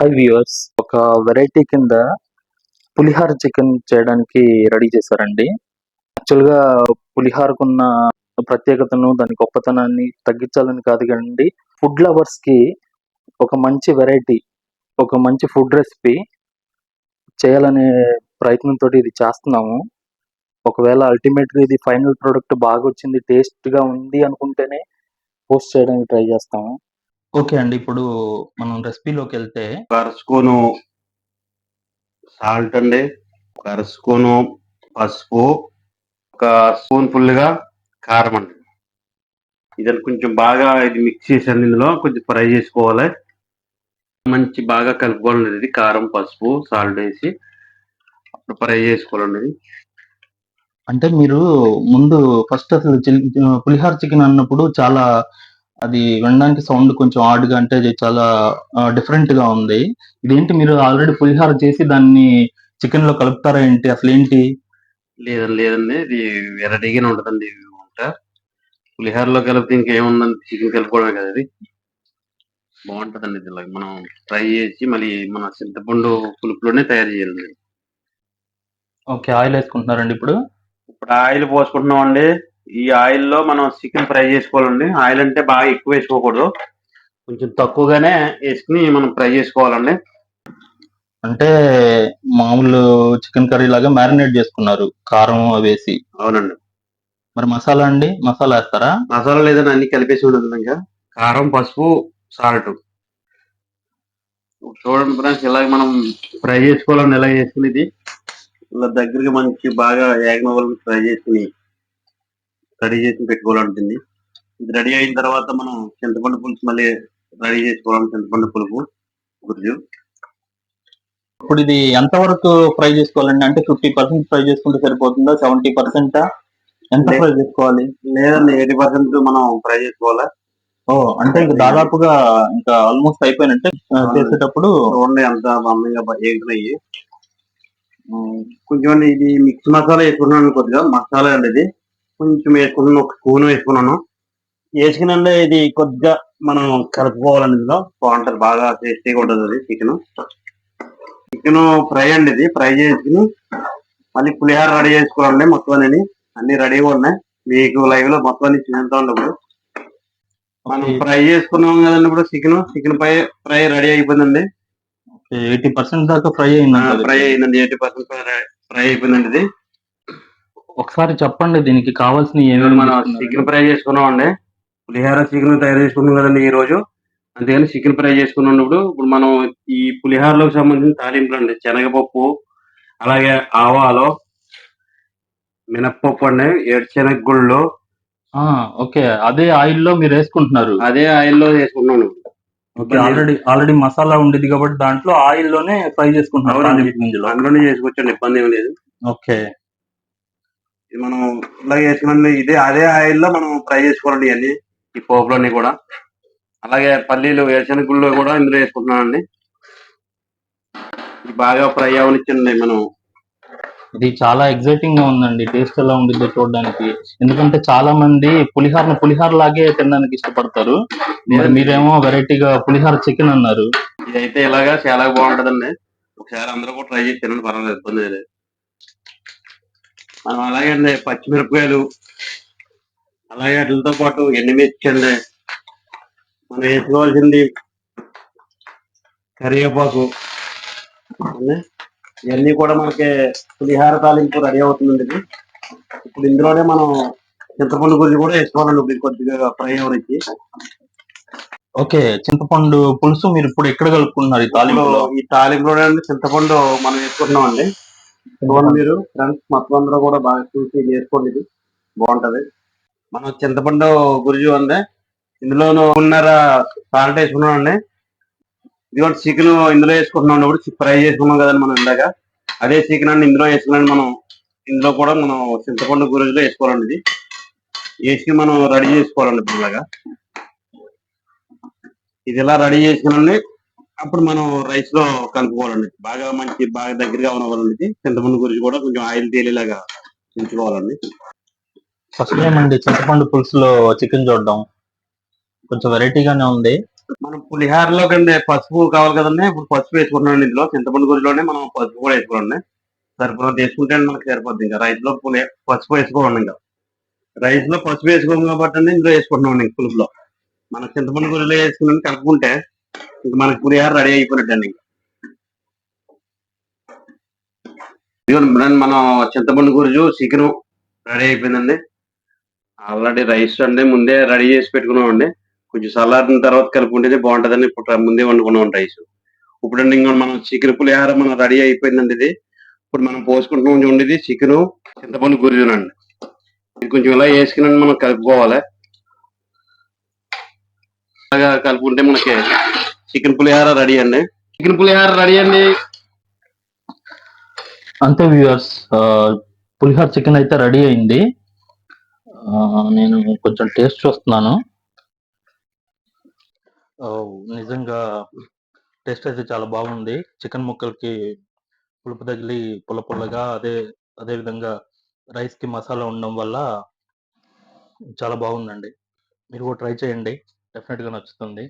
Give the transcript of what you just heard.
High viewers ఒక variety కింద పులిహార chicken చేయడానికి రెడీ చేశారండి. యాక్చువల్గా పులిహారకున్న ప్రత్యేకతను దాని గొప్పతనాన్ని తగ్గించాలని కాదు కానీ ఫుడ్ లవర్స్కి ఒక మంచి వెరైటీ ఒక మంచి ఫుడ్ రెసిపీ చేయాలనే ప్రయత్నంతో ఇది చేస్తున్నాము. ఒకవేళ అల్టిమేట్గా ఇది ఫైనల్ ప్రోడక్ట్ బాగా వచ్చింది టేస్ట్గా ఉంది అనుకుంటేనే పోస్ట్ చేయడానికి ట్రై చేస్తాము. ఓకే అండి. ఇప్పుడు మనం రెసిపీలోకి వెళ్తే ఒక సాల్ట్ అండి. ఒక పసుపు ఒక స్పూన్ ఫుల్గా కారం అండి. ఇది కొంచెం బాగా ఇది మిక్స్ చేసాను ఇందులో. కొంచెం ఫ్రై చేసుకోవాలి. మంచి బాగా కలుపుకోవాలండి ఇది కారం పసుపు సాల్ట్ వేసి అప్పుడు ఫ్రై చేసుకోవాలండి ఇది. అంటే మీరు ముందు ఫస్ట్ అసలు పులిహార చికెన్ అన్నప్పుడు చాలా అది వినడానికి సౌండ్ కొంచెం ఆడ్గా అంటే అది చాలా డిఫరెంట్గా ఉంది. ఇదేంటి మీరు ఆల్రెడీ పులిహార చేసి దాన్ని చికెన్లో కలుపుతారా ఏంటి? అసలు ఏంటి? లేదండి లేదండి. ఇది వెరైటీగానే ఉంటుందండి వంట. పులిహోరలో కలిపితే ఇంకేముందండి? చికెన్ కలుపుకోవడమే కదా ఇది. బాగుంటుందండి ఇది ఇలా. మనం ఫ్రై చేసి మళ్ళీ మన చింతపండు పులుపులోనే తయారు చేయాలి ఓకే ఆయిల్ వేసుకుంటున్నారండి ఇప్పుడు? ఇప్పుడు ఆయిల్ పోసుకుంటున్నాం అండి ఈ ఆయిల్లో మనం చికెన్ ఫ్రై చేసుకోవాలండి. ఆయిల్ అంటే బాగా ఎక్కువ వేసుకోకూడదు. కొంచెం తక్కువగానే వేసుకుని మనం ఫ్రై చేసుకోవాలండి. అంటే మామూలు చికెన్ కర్రీ లాగా మ్యారినేట్ చేసుకున్నారు. కారం అవి వేసి. అవునండి. మరి మసాలా అండి? మసాలా వేస్తారా? మసాలా లేదని అన్ని కలిపేసి ఉండదు ఇంకా? కారం పసుపు సాల్ట్. చూడండి ఫ్రెండ్స్ ఇలాగ మనం ఫ్రై చేసుకోవాలండి ఎలా చేసుకునేది? ఇలా దగ్గరగా మంచి బాగా ఏగన వరకు ఫ్రై చేసుకుని రెడీ చేసి పెట్టుకోవాలంటుంది. ఇది రెడీ అయిన తర్వాత మనం చింతపండు పులుసు మళ్ళీ రెడీ చేసుకోవాలి చింతపండు పులుపు. గుర్జు ఇప్పుడు ఇది ఎంత వరకు ఫ్రై చేసుకోవాలండి? అంటే ఫిఫ్టీ పర్సెంట్ ఫ్రై చేసుకుంటే సరిపోతుందా? సెవెంటీ పర్సెంట్ ఎంత ఫ్రై చేసుకోవాలి? లేదండి ఎయిటీ పర్సెంట్ మనం ఫ్రై చేసుకోవాలి? ఓ అంటే ఇంకా దాదాపుగా ఇంకా ఆల్మోస్ట్ అయిపోయినట్టే. చేసేటప్పుడు చూడండి బ- ఎగుతున్నాయి ఉమ్, కొంచెం ఇది మిక్స్ మసాలా వేసుకున్నాను కొద్దిగా మసాలా అండి ఇది. కొంచెం వేసుకున్నాను ఒక స్పూన్ వేసుకున్నాను. వేసుకునండి ఇది కొద్దిగా మనం కలుపుకోవాలండి ఇందులో. బాగుంటది బాగా టేస్టీగా ఉంటుంది అది చికెన్. చికెన్ ఫ్రై అండి ఇది. ఫ్రై చేసుకుని మళ్ళీ పులిహోర రెడీ చేసుకోవాలండి మొత్తం అన్ని అన్ని రెడీగా ఉన్నాయి. మీకు లైవ్లో మొత్తం అన్ని ఉండదు మనం ఫ్రై చేసుకున్నాం కదండి ఇప్పుడు chicken. Chicken fry fry ready అయిపోయిందండి. ఎయిటీ పర్సెంట్ దాకా ఫ్రై అయింది ఫ్రై అయిందండి. ఎయిటీ పర్సెంట్ ఫ్రై అయిపోయిందండి ఇది. ఒకసారి చెప్పండి దీనికి కావాల్సిన ఏమేమి మనం? చికెన్ ఫ్రై చేసుకున్నాం అండి పులిహోర చికెన్ తయారు చేసుకున్నాం కదండి ఈ రోజు అంతేగాని చికెన్ ఫ్రై చేసుకున్నప్పుడు ఇప్పుడు మనం ఈ పులిహోరలోకి సంబంధించిన తాలింపులు అండి. శనగపప్పు అలాగే ఆవాలు మినప్పప్పు అండి ఏడుశనగ గుళ్ళు ఆ, ఓకే. అదే ఆయిల్లో మీరు వేసుకుంటున్నారు. అదే ఆయిల్లో వేసుకున్నాను. ఓకే ఆల్రెడీ ఆల్రెడీ మసాలా ఉండేది కాబట్టి దాంట్లో ఆయిల్లోనే ఫ్రై చేసుకుంటున్నారు. అందులోనే చేసుకోవచ్చండి. ఇబ్బంది ఏం లేదు. ఓకే. మనం ఇలా వేసుకున్న ఇదే అదే ఆయిల్లో మనం ఫ్రై చేసుకోవాలండి ఇవన్నీ ఈ పోపులన్నీ కూడా. అలాగే పల్లీలు వేరుశనగ గుళ్ళు కూడా ఇందులో వేసుకుంటున్నానండి. బాగా ఫ్రై అవనిచ్చండి మనం. ఇది చాలా ఎగ్జైటింగ్గా ఉందండి టేస్ట్ ఎలా ఉండిద్దో చూడడానికి. ఎందుకంటే చాలా మంది పులిహార పులిహార లాగే తినడానికి ఇష్టపడతారు. మరి మీరేమో వెరైటీగా పులిహార చికెన్ అన్నారు. ఇదైతే ఇలాగా చాలా బాగుంటదండి. ఒకసారి అందరూ కూడా ట్రై చేసి తినండి పర్వాలేదు ఇబ్బంది లేదు. మనం అలాగే అండి పచ్చిమిరపకాయలు అలాగే వాటితో పాటు ఎండుమిర్చి అండి మనం వేసుకోవాల్సింది కరివేపాకు. ఇవన్నీ కూడా మనకి పులిహార తాలింపు రెడీ అవుతుందండి ఇది. ఇప్పుడు ఇందులోనే మనం చింతపండు గురించి కూడా వేసుకోవాలండి ఇప్పుడు కొద్దిగా ఫ్రై అవనిచ్చి ఓకే చింతపండు పులుసు మీరు ఇప్పుడు ఎక్కడ కలుపుకుంటున్నారు ఈ తాలింపులో? ఈ తాలింపులో అండి చింతపండు మనం వేసుకుంటున్నాం అండి చూడండి మీరు. ఫ్రెండ్స్ మొత్తం అందరూ కూడా బాగా చూసి చేసుకోండి ఇది. బాగుంటది. మనం చింతపండు గురించి ఉంది ఇందులో ఉన్నర సాల్ట్ వేసుకున్నాం అండి ఇది కూడా చికెన్ ఇందులో వేసుకుంటున్నాం ఇప్పుడు ఫ్రై చేసుకున్నాం కదండి మనం ఇందాక. అదే చికెన్ అండి ఇందులో వేసుకున్నాం మనం. ఇందులో కూడా మనం చింతపండు గురిజులో వేసుకోవాలండి ఇది. వేసి మనం రెడీ చేసుకోవాలండి ఇప్పుడు ఇలాగా ఇది ఇలా రెడీ చేసుకునండి అప్పుడు మనం రైస్లో కలుపుకోవాలండి. బాగా మంచి బాగా దగ్గరగా ఉన్నవాళ్ళండి. చింతపండు గురించి కూడా కొంచెం ఆయిల్ తేలేలాగా ఉంచుకోవాలండి. ఫస్ట్ టైం అండి చింతపండు పులుసులో చికెన్ చూడడం. కొంచెం వెరైటీగానే ఉంది. మనం పులిహారలో కంటే పసుపు కావాలి కదండి. ఇప్పుడు పసుపు వేసుకుంటున్నాం ఇందులో. చింతపండు గురిలోనే మనం పసుపు కూడా వేసుకోండి సరిపోతుంది తీసుకుంటే మనకి సరిపోద్ది. ఇంకా రైస్లో పులి పసుపు వేసుకోండి ఇంకా. రైస్లో పసుపు వేసుకోం కాబట్టి ఇందులో వేసుకుంటున్నాం పులుపులో. మన చింతపండు గురిలో వేసుకుని కలుపుకుంటే ఇంక మనకి పులిహార రెడీ అయిపోయినట్టండి ఇదిగోండి మనం చింతపండు గురుజు చికెన్ రెడీ అయిపోయిందండి. ఆల్రెడీ రైస్ అండి ముందే రెడీ చేసి పెట్టుకున్నామండి. కొంచెం చల్లారిన తర్వాత కలుపుకుంటేనే బాగుంటుందని ఇప్పుడు ముందే వండుకున్నాం రైస్. ఇప్పుడు ఇంకా మనం చికెన్ పులిహార మనం రెడీ అయిపోయిందండి ఇది. ఇప్పుడు మనం పోసుకుంటున్నాం చూడండి ఇది చికెన్ చింతపండు గురుజునండి. ఇది కొంచెం ఇలా వేసుకుని మనం కలుపుకోవాలి. అలాగా కలుపుకుంటే మనకి చికెన్ పులిహార రెడీ అండి. చికెన్ పులిహార రెడీ అండి. అంతే వ్యూవర్స్ పులిహార చికెన్ అయితే రెడీ అయింది. నేను కొంచెం టేస్ట్ చూస్తున్నాను. ఓ, నిజంగా టేస్ట్ అయితే చాలా బాగుంది. చికెన్ ముక్కలకి పులుపు తగిలి పుల్ల పుల్లగా అదే అదే విధంగా రైస్కి మసాలా ఉండడం వల్ల చాలా బాగుందండి. మీరు కూడా ట్రై చేయండి. డెఫినెట్గా నచ్చుతుంది.